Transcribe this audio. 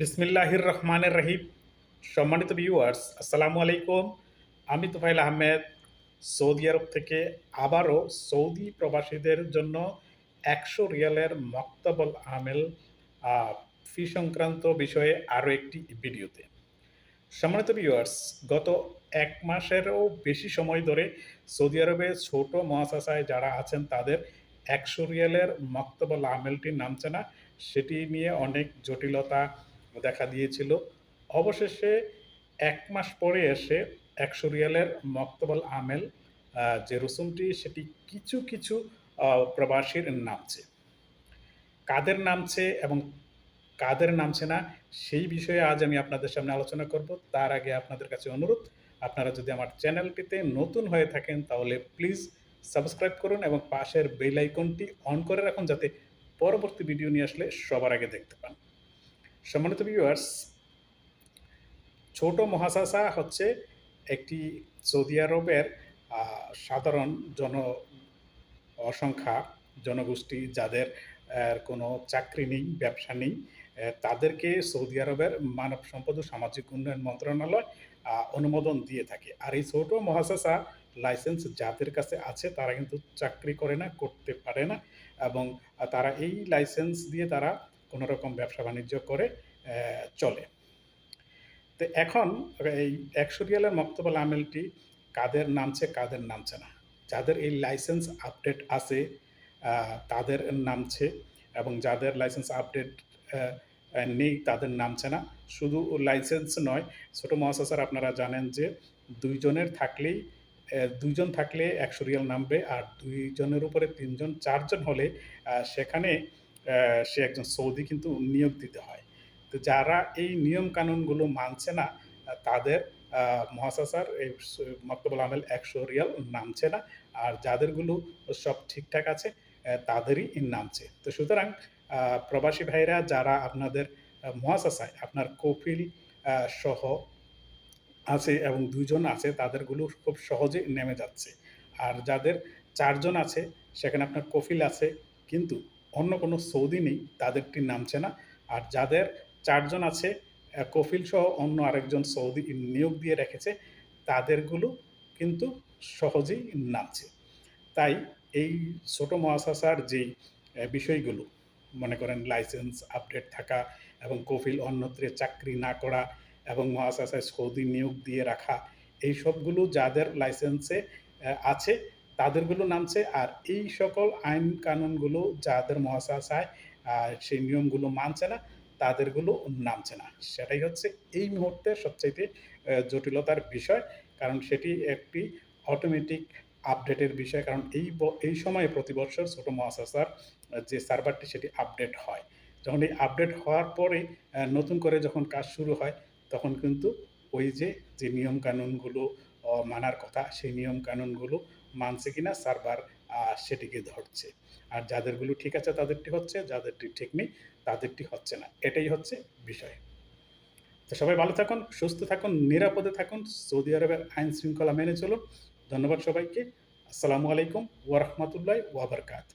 বিসমিল্লাহির রহমানের রহিম সম্মানিত ভিউয়ার্স আসসালামু আলাইকুম। আমি তোফাইল আহমেদ, সৌদি আরব থেকে আবারও সৌদি প্রবাসীদের জন্য একশো রিয়ালের মক্তবল আমেল ফি সংক্রান্ত বিষয়ে আরও একটি ভিডিওতে। সম্মানিত ভিউয়ার্স গত এক মাসেরও বেশি সময় ধরে সৌদি আরবে ছোট মহাশাসায় যারা আছেন, তাদের একশো রিয়ালের মক্তবল আমেলটি নামছে না সেটি নিয়ে অনেক জটিলতা দেখা দিয়েছিল। অবশেষে এক মাস পরে এসে একশো রিয়ালের মক্তবল আমেল যে রসুমটি সেটি কিছু কিছু প্রবাসীর নামছে। কাদের নামছে এবং কাদের নামছে না, সেই বিষয়ে আজ আমি আপনাদের সামনে আলোচনা করব। তার আগে আপনাদের কাছে অনুরোধ, আপনারা যদি আমার চ্যানেলটিতে নতুন হয়ে থাকেন, তাহলে প্লিজ সাবস্ক্রাইব করুন এবং পাশের বেল আইকনটি অন করে রাখুন, যাতে পরবর্তী ভিডিও নিয়ে আসলে সবার আগে দেখতে পান। সম্মানিত ভিউয়ার্স ছোট মহাসাসা হচ্ছে একটি সৌদি আরবের সাধারণ জন অসংখ্যা জনগোষ্ঠী যাদের কোনো চাকরি নেই, ব্যবসা নেই তাদেরকে সৌদি আরবের মানব সম্পদ ও সামাজিক উন্নয়ন মন্ত্রণালয় অনুমোদন দিয়ে থাকে। আর এই ছোট মহাসাসা লাইসেন্স যাদের কাছে আছে, তারা কিন্তু চাকরি করে না, করতে পারে না এবং তারা এই লাইসেন্স দিয়ে তারা কোনো রকম ব্যবসা বাণিজ্য করে চলে। তো এখন এই একশো রিয়ালের মক্তবল আমেলটি কাদের নামছে কাদের নামছে না। যাদের এই লাইসেন্স আপডেট আছে তাদের নামছে এবং যাদের লাইসেন্স আপডেট নেই তাদের নামছে না। শুধু লাইসেন্স নয়, ছোট মহাশাসার আপনারা জানেন যে দুইজনের থাকলেই দুইজন থাকলে একশো রিয়াল নামবে আর দুইজনের উপরে তিনজন, চারজন হলে সেখানে সে একজন সৌদি কিন্তু নিয়োগ দিতে হয়। তো যারা এই নিয়ম কানুনগুলো মানছে না তাদের মহাসাসার এই মক্তবুল আমেল একশো রিয়াল নামছে না। আর যাদেরগুলো সব ঠিকঠাক আছে তাদেরই নামছে। তো সুতরাং প্রবাসী ভাইরা যারা আপনাদের মহাসাসায় আপনার আহ, সহ আছে এবং দুইজন আছে তাদেরগুলো খুব সহজে নেমে যাচ্ছে। আর যাদের চারজন আছে সেখানে আপনার কফিল আছে কিন্তু অন্য কোনো সৌদি নেই তাদেরটি নামছে না আর যাদের চারজন আছে কফিল সহ অন্য আরেকজন সৌদি নিয়োগ দিয়ে রেখেছে, তাদেরগুলো কিন্তু সহজেই নামছে। তাই এই ছোট মহাশাসার যেই বিষয়গুলো, মনে করেন লাইসেন্স, আপডেট থাকা এবং কফিল অন্যত্রে চাকরি না করা এবং মহাশাসায় সৌদি নিয়োগ দিয়ে রাখা, এই সবগুলো যাদের লাইসেন্সে আছে তাদেরগুলো নামছে আর এই সকল আইন কানুনগুলো যাদের মহাশাসায় আহ, সেই নিয়মগুলো মানছে না তাদেরগুলো নামছে না। সেটাই হচ্ছে এই মুহূর্তে সবচাইতে জটিলতার বিষয় কারণ সেটি একটি অটোমেটিক আপডেটের বিষয় কারণ এই এই সময়ে প্রতি বছর ছোট মহাশাসার যে সার্ভারটি সেটি আপডেট হয়। যখন এই আপডেট হওয়ার পরে নতুন করে যখন কাজ শুরু হয় তখন কিন্তু ওই যে যে নিয়ম কানুনগুলো মানার কথা সেই নিয়ম কানুনগুলো মানছে কিনা সার্ভার সেটিকে ধরছে। আর যাদেরগুলো ঠিক আছে তাদেরটি হচ্ছে, যাদেরটি ঠিক নেই তাদেরটি হচ্ছে না। এটাই হচ্ছে বিষয়। তো সবাই ভালো থাকুন, সুস্থ থাকুন, নিরাপদে থাকুন। সৌদি আরবের আইন শৃঙ্খলা মেনে চলুন। ধন্যবাদ সবাইকে। আসসালামু আলাইকুম ওয়ারহমতুল্লাহ ওয়াবারকাত